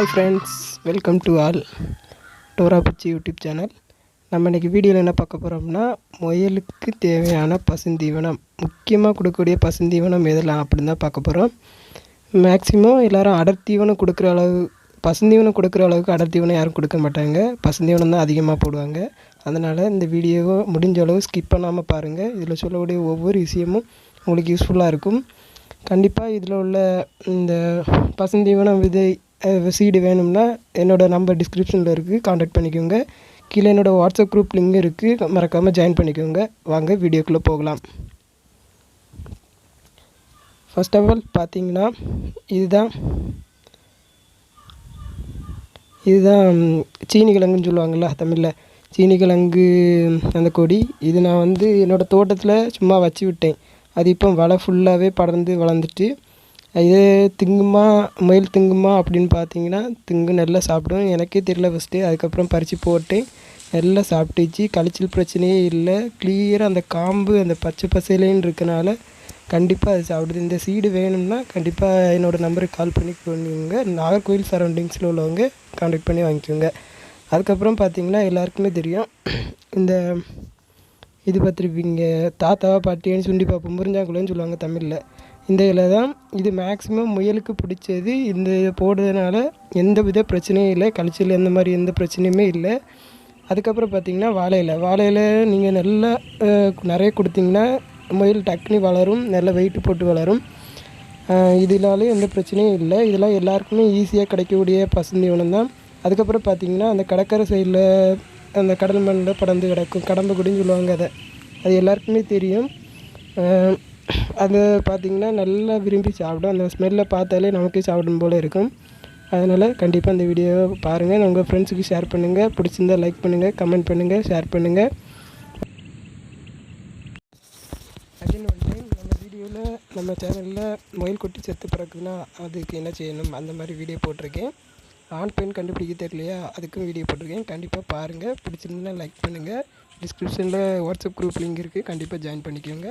Hi friends welcome to all Dora Pichi YouTube channel நம்ம இன்றைக்கி வீடியோவில் என்ன பார்க்க போகிறோம்னா முயலுக்கு தேவையான பசுந்தீவனம். முக்கியமாக கொடுக்கக்கூடிய பசுந்தீவனம் எதெல்லாம் அப்படின்னு தான் பார்க்க போகிறோம் மேக்ஸிமம் எல்லோரும் அடர்த்தீவனம் கொடுக்குற அளவு பசுந்தீவனம் கொடுக்குற அளவுக்கு அடர்த்தீவனம் யாரும் கொடுக்க மாட்டாங்க. பசுந்தீவனம் தான் அதிகமாக போடுவாங்க. அதனால் இந்த வீடியோவை முடிஞ்ச அளவு ஸ்கிப் பண்ணாமல் பாருங்கள் இதில் சொல்லக்கூடிய ஒவ்வொரு விஷயமும் உங்களுக்கு யூஸ்ஃபுல்லாக இருக்கும். கண்டிப்பாக இதில் உள்ள இந்த பசுந்தீவனம் விதை சீடு வேணும்னா என்னோடய நம்பர் டிஸ்கிரிப்ஷனில் இருக்குது காண்டாக்ட் பண்ணிக்கோங்க. கீழே என்னோடய வாட்ஸ்அப் குரூப் லிங்க் இருக்குது மறக்காமல் ஜாயின் பண்ணிக்கோங்க. வாங்க வீடியோக்குள்ளே போகலாம். ஃபர்ஸ்ட் ஆஃப் ஆல் பார்த்தீங்கன்னா இதுதான். இதுதான் சீனி கிழங்குன்னு சொல்லுவாங்கள்ல தமிழில். சீனி கிழங்கு அந்த கொடி. இது நான் வந்து என்னோடய தோட்டத்தில் சும்மா வச்சு விட்டேன். அது இப்போ வலை ஃபுல்லாகவே படர்ந்து வளர்ந்துட்டு இது திங்குமா மயில் திங்குமா அப்படின்னு பார்த்தீங்கன்னா திங்கு நல்லா சாப்பிடும். எனக்கே தெரியல ஃபஸ்ட்டு அதுக்கப்புறம் பறித்து போட்டு நல்லா சாப்பிட்டுச்சு. கழிச்சல் பிரச்சனையே இல்லை. கிளியராக அந்த காம்பு அந்த பச்சை பசையிலேன்னு இருக்கனால கண்டிப்பாக அது சாப்பிடுது. இந்த சீடு வேணும்னா கண்டிப்பாக என்னோடய நம்பருக்கு கால் பண்ணி பண்ணுங்க நாகர்கோவில் சரௌண்டிங்ஸில் உள்ளவங்க காண்டக்ட் பண்ணி வாங்கிக்கோங்க. அதுக்கப்புறம் பார்த்தீங்கன்னா எல்லாருக்குமே தெரியும். இந்த இது பார்த்துருப்பீங்க. தாத்தாவா பாட்டியன்னு சுண்டி பார்ப்போம். முறிஞ்சாங்குளன்னு சொல்லுவாங்க தமிழில். இந்த இதில் தான். இது மேக்ஸிமம் முயலுக்கு பிடிச்சது. இந்த இதை போடுறதுனால எந்த வித பிரச்சனையும் இல்லை. கழிச்சல் எந்த மாதிரி எந்த பிரச்சனையுமே இல்லை. அதுக்கப்புறம் பார்த்திங்கன்னா வாழையில இலை. நீங்கள் நல்லா நிறைய கொடுத்தீங்கன்னா முயல் டக்குனி வளரும். நல்லா வெயிட்டு போட்டு வளரும். இதனால எந்த பிரச்சனையும் இல்லை. இதெல்லாம் எல்லாருக்குமே ஈஸியாக கிடைக்கக்கூடிய பசுந்தீவனம் தான். அதுக்கப்புறம் பார்த்திங்கன்னா அந்த கடற்கரை சைடில் அந்த கடல் மண்ணில் படர்ந்து கிடக்கும். கடம்பு குடின்னு சொல்லுவாங்க அதை. அது எல்லாருக்குமே தெரியும். அது பார்த்திங்கன்னா நல்லா விரும்பி சாப்பிடும். அந்த ஸ்மெல்லை பார்த்தாலே நமக்கே சாப்பிடும் போல் இருக்கும். அதனால் கண்டிப்பாக அந்த வீடியோவை பாருங்கள் உங்கள் ஃப்ரெண்ட்ஸுக்கு ஷேர் பண்ணுங்கள் பிடிச்சிருந்தா லைக் பண்ணுங்கள் கமெண்ட் பண்ணுங்கள் ஷேர் பண்ணுங்கள் அகைன் ஒன் டைம் நம்ம வீடியோவில் நம்ம சேனலில் மொயில் கொட்டி செத்து பிறக்குதுன்னா அதுக்கு என்ன செய்யணும்? அந்த மாதிரி வீடியோ போட்டிருக்கேன். ஆண் பெண் கண்டுபிடிக்க தெரியலையா? அதுக்கும் வீடியோ போட்டிருக்கேன். கண்டிப்பாக பாருங்கள் பிடிச்சிருந்தா லைக் பண்ணுங்கள் டிஸ்கிரிப்ஷனில் வாட்ஸ்அப் குரூப் லிங்க் இருக்குது கண்டிப்பாக ஜாயின் பண்ணிக்கோங்க.